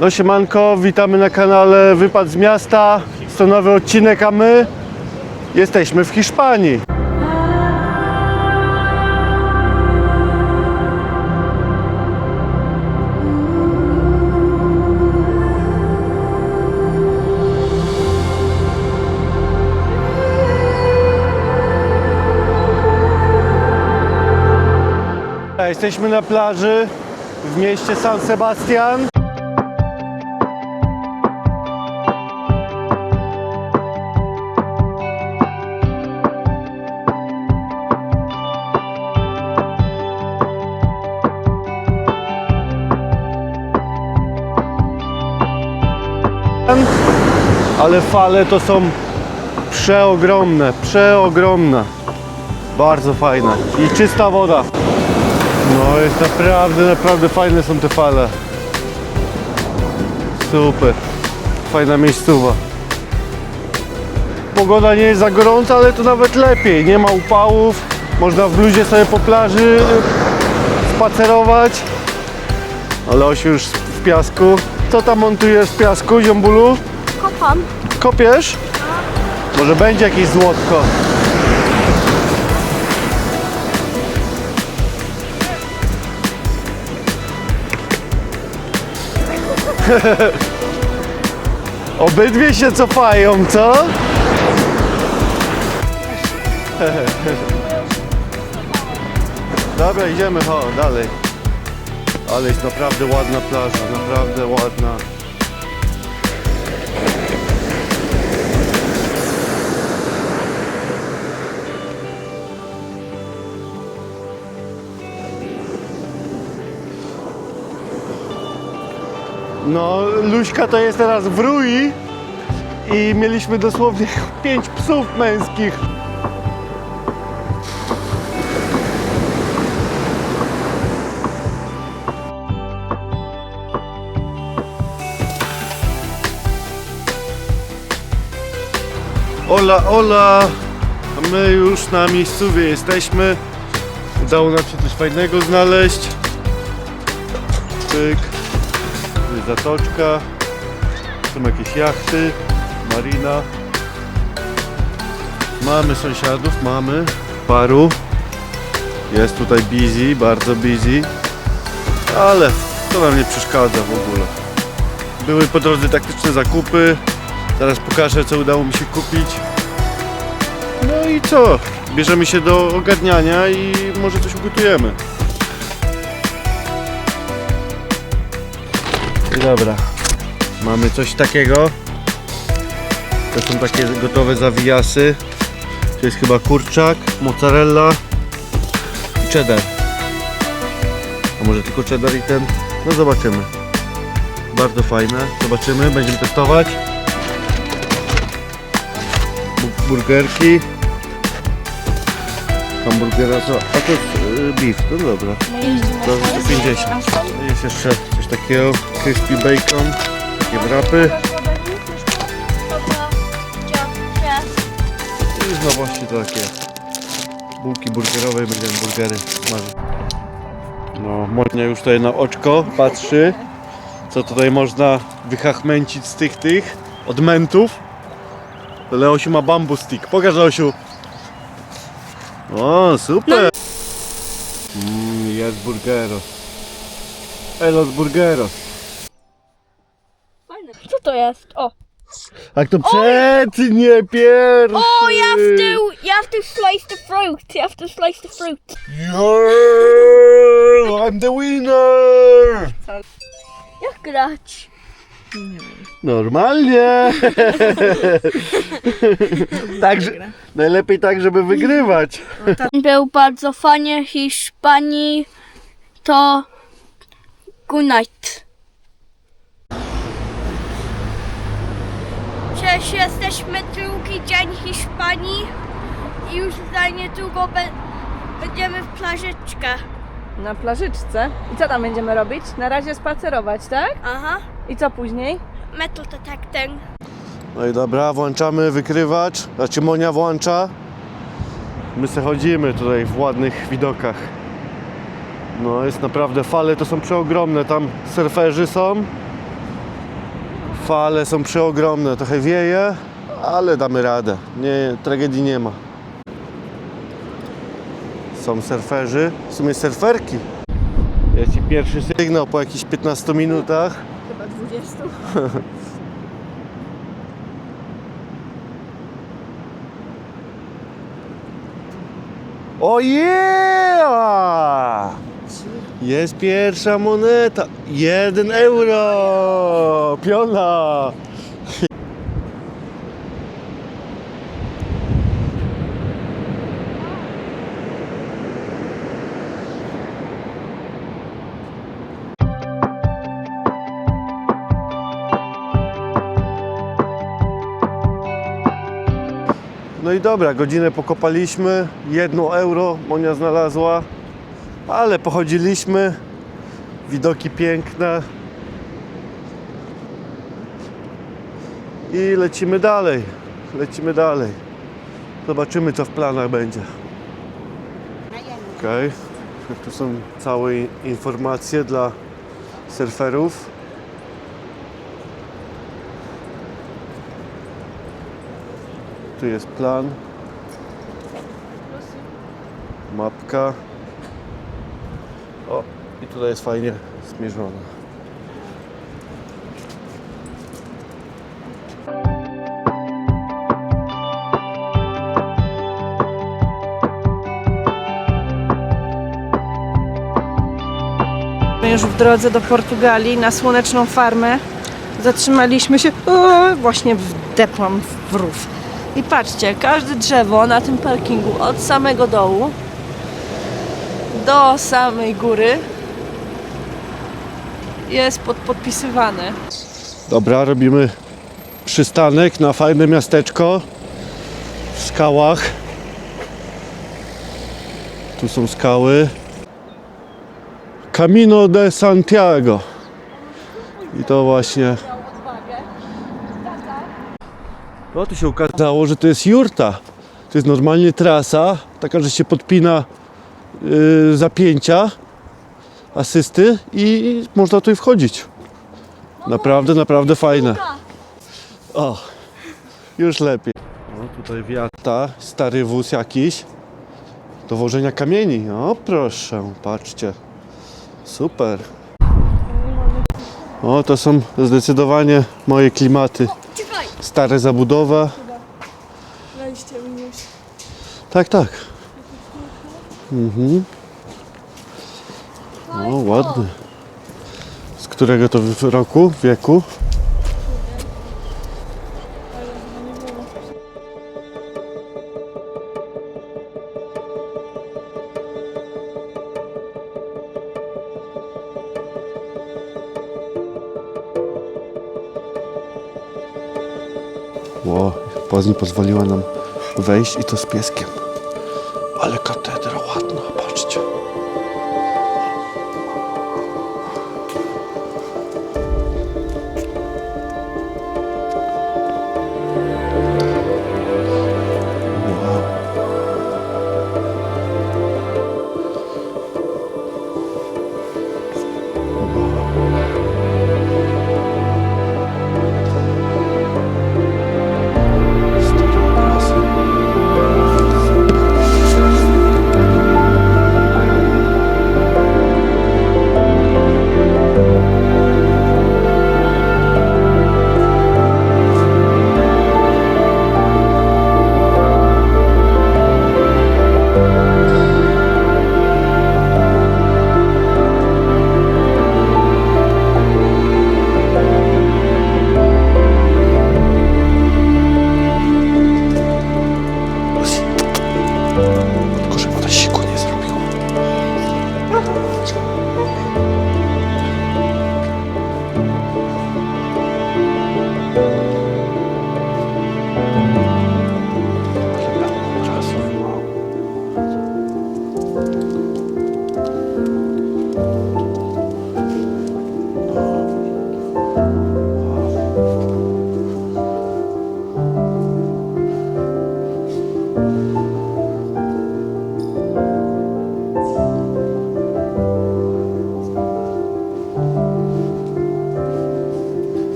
No siemanko, witamy na kanale Wypad z Miasta. To nowy odcinek, a my jesteśmy w Hiszpanii. Jesteśmy na plaży w mieście San Sebastian. Ale fale to są przeogromne, przeogromne. Bardzo fajne. I czysta woda. No jest naprawdę, naprawdę fajne są te fale. Super. Fajna miejscowa. Pogoda nie jest za gorąca, ale to nawet lepiej. Nie ma upałów. Można w bluzie sobie po plaży spacerować. Ale Osiu już w piasku. Co tam montujesz w piasku, ziombulu? Kopam. Kopiesz? Może będzie jakieś złotko. Obydwie się cofają, co? Dobra, idziemy, ho, dalej. Ale jest naprawdę ładna plaża, naprawdę ładna. No, Luśka to jest teraz w Rui i mieliśmy dosłownie pięć psów męskich. Ola, ola! My już na miejscowie jesteśmy. Udało nam się coś fajnego znaleźć. Pyk. Zatoczka. Są jakieś jachty. Marina. Mamy sąsiadów, mamy paru. Jest tutaj busy, bardzo busy. Ale to nam nie przeszkadza w ogóle. Były po drodze taktyczne zakupy. Zaraz pokażę co udało mi się kupić. No i co? Bierzemy się do ogarniania i może coś ugotujemy. Dobra. Mamy coś takiego. To są takie gotowe zawijasy. To jest chyba kurczak, mozzarella i cheddar. A może tylko cheddar i ten? No zobaczymy. Bardzo fajne. Zobaczymy, będziemy testować. Bu- Burgerki. Hamburgera, co? A to jest y, beef, to dobra. To 150. Jest jeszcze coś takiego, crispy bacon, takie wrapy i z nowości to takie bułki burgerowe i będziemy burgery smażyć. No, Monia już tutaj na oczko patrzy, co tutaj można wychachmęcić z tych tych odmentów. Leosiu ma bamboo stick. Pokaż Leosiu. O, super. Mm, jest burgeros. Elos burgeros. Co to jest? O. A kto przetnie pierwszy? Oh, you have to, you have to slice the fruit. You have to slice the fruit. Yeah, I'm the winner! Jak grać? Normalnie. Także najlepiej tak, żeby wygrywać. Był bardzo fajnie Hiszpanii. To good night. Cześć, jesteśmy drugi dzień Hiszpanii i już za niedługo be- będziemy w plażyczkę. Na plażyczce. I co tam będziemy robić? Na razie spacerować, tak? Aha, I co później? metal detecting. No i dobra, włączamy wykrywacz. Znaczy Monia włącza. My se chodzimy tutaj w ładnych widokach. No jest naprawdę, fale to są przeogromne. Tam surferzy są. Fale są przeogromne, trochę wieje, ale damy radę. Nie, tragedii nie ma. Są surferzy, w sumie surferki. Jest i pierwszy sygnał po jakichś 15 minutach. Chyba 20. O yeah! Jest pierwsza moneta. Jeden euro! Piona! Dobra, godzinę pokopaliśmy, jedno euro Monia znalazła, ale pochodziliśmy, widoki piękne i lecimy dalej, lecimy dalej. Zobaczymy co w planach będzie. Okej, tu są całe informacje dla surferów. Tu jest plan. Mapka. O, i tutaj jest fajnie zmierzona. Już w drodze do Portugalii na słoneczną farmę zatrzymaliśmy się. O, właśnie wdepłam w rów. I patrzcie, każde drzewo na tym parkingu od samego dołu do samej góry jest pod, podpisywane. Dobra, robimy przystanek na fajne miasteczko w skałach. Tu są skały. Camino de Santiago. I to właśnie. No tu się okazało, że to jest jurta. To jest normalnie trasa, taka, że się podpina yy, zapięcia, asysty i można tutaj wchodzić. Naprawdę, naprawdę fajne. O, już lepiej. O, tutaj wiata, stary wóz jakiś do wożenia kamieni. O, proszę, patrzcie. Super. O, to są zdecydowanie moje klimaty. Stare zabudowa. Tak, tak. Mhm. O, ładny. Z którego to w- roku, wieku? Pozni pozwoliła nam wejść i to z pieskiem. Ale katedra ładna,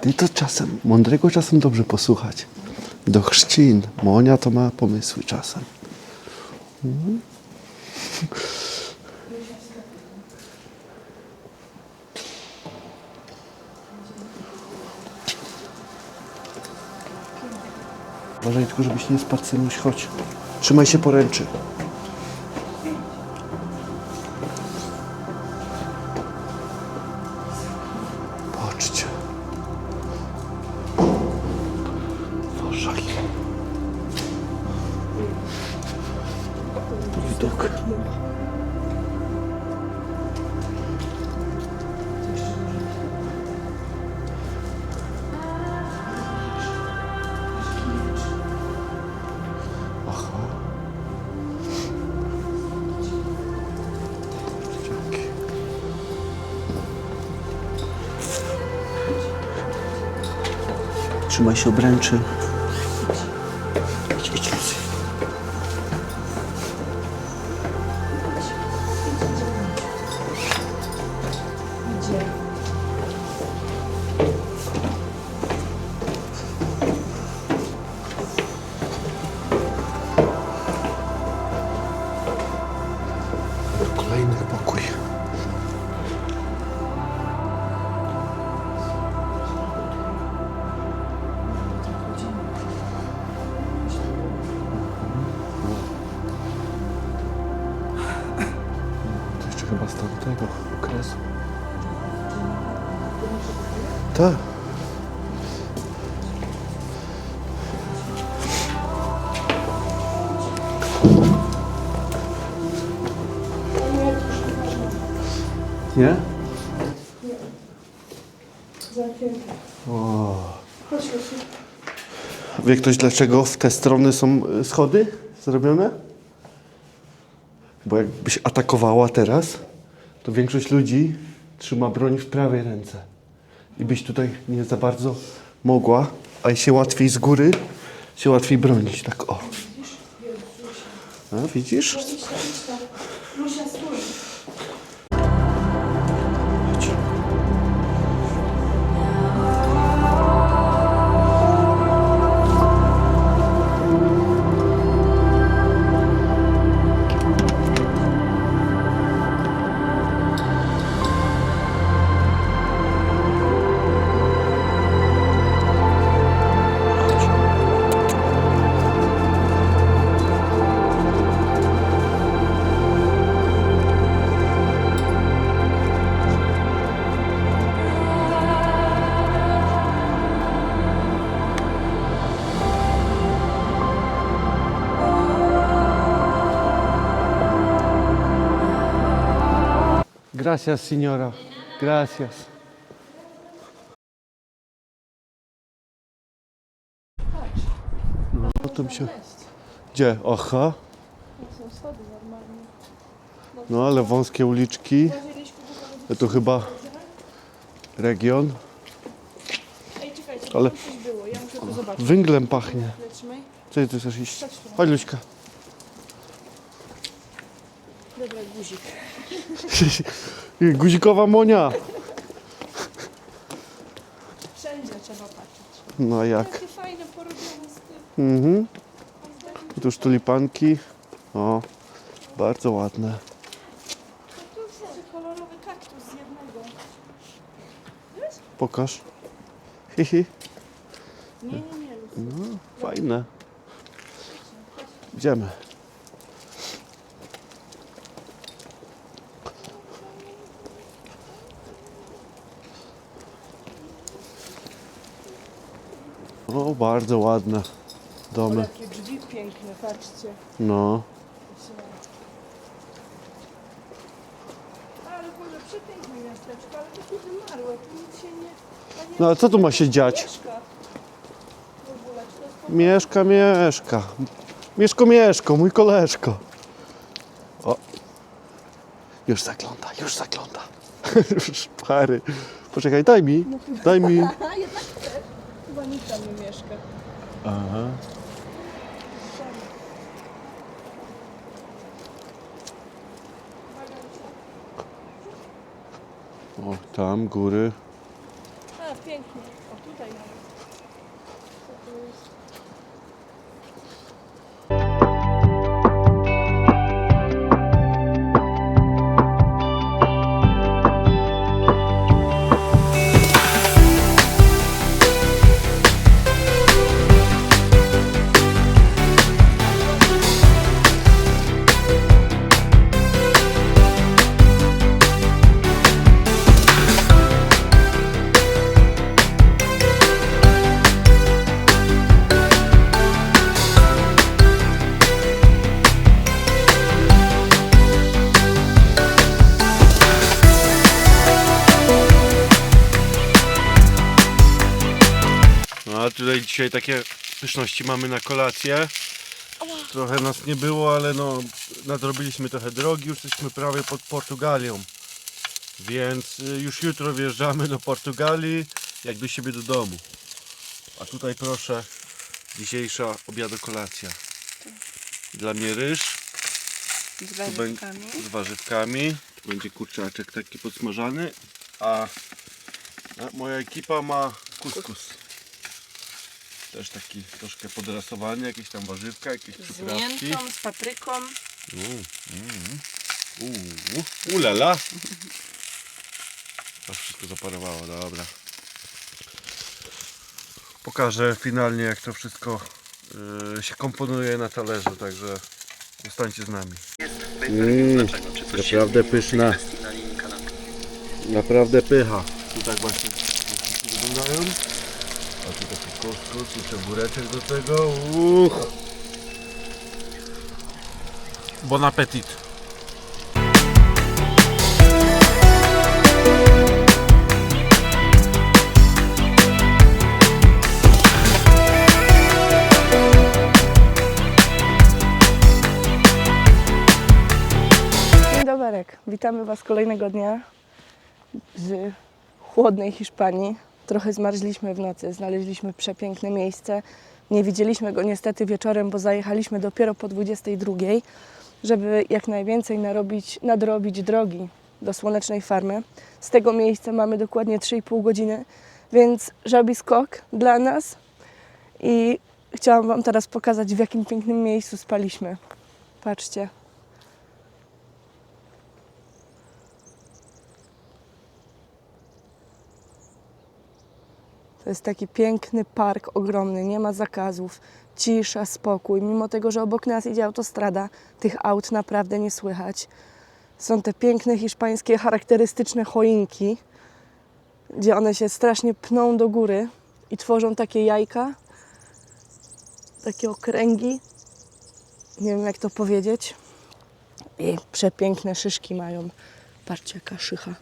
Ty to czasem, mądrego czasem dobrze posłuchać. Do chrzcin. Monia to ma pomysły czasem. Mhm. Uważaj tylko, żebyś nie spadł, synuś, chodź. Trzymaj się poręczy. Trzymaj się obręczy. O. Wie ktoś dlaczego w te strony są y, schody zrobione? Bo jakbyś atakowała teraz, to większość ludzi trzyma broń w prawej ręce. I byś tutaj nie za bardzo mogła, a się łatwiej z góry, się łatwiej bronić. Tak o. A, widzisz? Gracias, señora. Gracias. No, to mi się... Gdzie? Aha. No, ale wąskie uliczki. To chyba region. Ej, Ale- było. Węglem pachnie. Czy ty chcesz iść? Chodź, Luśka. Dobra, guzik. Guzikowa Monia. Wszędzie trzeba patrzeć. No jak? Fajne porobione z tym. Mhm. I tu już tulipanki. O, bardzo ładne. Tu jest kolorowy kaktus z jednego. Pokaż. Hihi. Nie, nie, nie, Lucy. No, fajne. Idziemy. O, bardzo ładne O, domy. jakie drzwi piękne, patrzcie. No. Ale Boże, przepiękne miasteczko, ale takie wymarłe, tu nic się nie... No ale co tu ma się dziać? Mieszka. Mieszka, mieszka. Mieszko, mieszko, mój koleżko. O. Już zagląda, już zagląda. już pary. Poczekaj, daj mi, daj mi. A, nikt tam nie mieszka. Aha. O, tam góry. Pięknie. O, tutaj nawet. Dzisiaj takie pyszności mamy na kolację. Trochę nas nie było, ale no nadrobiliśmy trochę drogi, już jesteśmy prawie pod Portugalią. Więc y, już jutro wjeżdżamy do Portugalii, jak do siebie do domu. A tutaj proszę, dzisiejsza obiado kolacja. Dla mnie ryż Z warzywkami. z warzywkami. Tu będzie kurczaczek taki podsmażany, a moja ekipa ma kuskus. Też taki troszkę podrasowany, jakieś tam warzywka, jakieś Z przyprawki. miętą, z papryką. Mm, mm. Ulala. To wszystko zaparowało, dobra. Pokażę finalnie jak to wszystko y, się komponuje na talerzu, także zostańcie z nami. Mm, naprawdę pyszna. Naprawdę pycha. Tu tak właśnie wyglądają. A tu taki kuskus i czebureczek do tego. Uch. Bon appetit. Dzień doberek. Witamy Was kolejnego dnia z chłodnej Hiszpanii. Trochę zmarzliśmy w nocy, znaleźliśmy przepiękne miejsce. Nie widzieliśmy go niestety wieczorem, bo zajechaliśmy dopiero po 22, żeby jak najwięcej narobić, nadrobić drogi do Słonecznej Farmy. Z tego miejsca mamy dokładnie 3,5 godziny, więc żabi skok dla nas. I chciałam Wam teraz pokazać, w jakim pięknym miejscu spaliśmy. Patrzcie. To jest taki piękny park ogromny, nie ma zakazów, cisza, spokój. Mimo tego, że obok nas idzie autostrada, tych aut naprawdę nie słychać. Są te piękne hiszpańskie, charakterystyczne choinki, gdzie one się strasznie pną do góry i tworzą takie jajka, takie okręgi. Nie wiem, jak to powiedzieć. I przepiękne szyszki mają. Patrzcie, jaka szycha.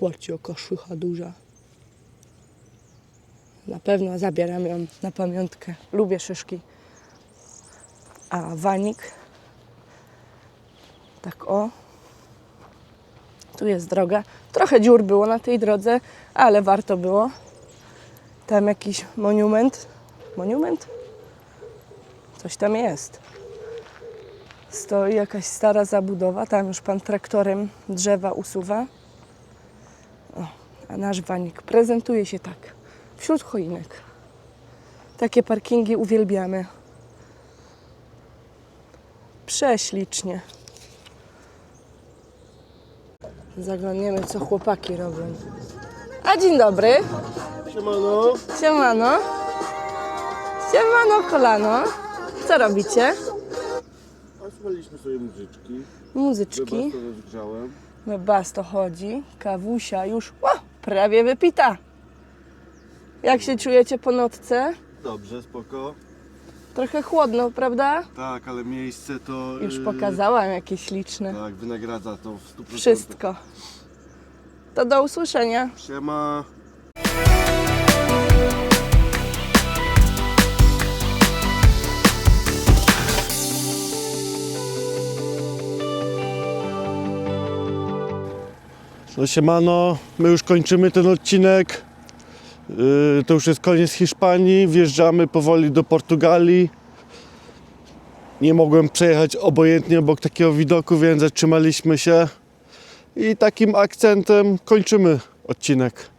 Patrzcie, jaka szycha duża. Na pewno zabieram ją na pamiątkę. Lubię szyszki. A wanik. Tak o. Tu jest droga. Trochę dziur było na tej drodze, ale warto było. Tam jakiś monument. Monument? Coś tam jest. Stoi jakaś stara zabudowa. Tam już pan traktorem drzewa usuwa. O, a nasz wanik prezentuje się tak. Wśród choinek. Takie parkingi uwielbiamy. Prześlicznie. Zaglądniemy, co chłopaki robią. A dzień dobry. Siemano. Siemano. Siemano, kolano. Co robicie? A słuchaliśmy sobie muzyczki. Muzyczki. to rozgrzałem. Bas to chodzi. Kawusia już o, prawie wypita. Jak się czujecie po nocce? Dobrze, spoko. Trochę chłodno, prawda? Tak, ale miejsce to... Już yy, pokazałam jakieś śliczne. Tak, wynagradza to w 100%. Wszystko. To do usłyszenia. Siema. No siemano, my już kończymy ten odcinek. Yy, to już jest koniec Hiszpanii, wjeżdżamy powoli do Portugalii. Nie mogłem przejechać obojętnie obok takiego widoku, więc zatrzymaliśmy się. I takim akcentem kończymy odcinek.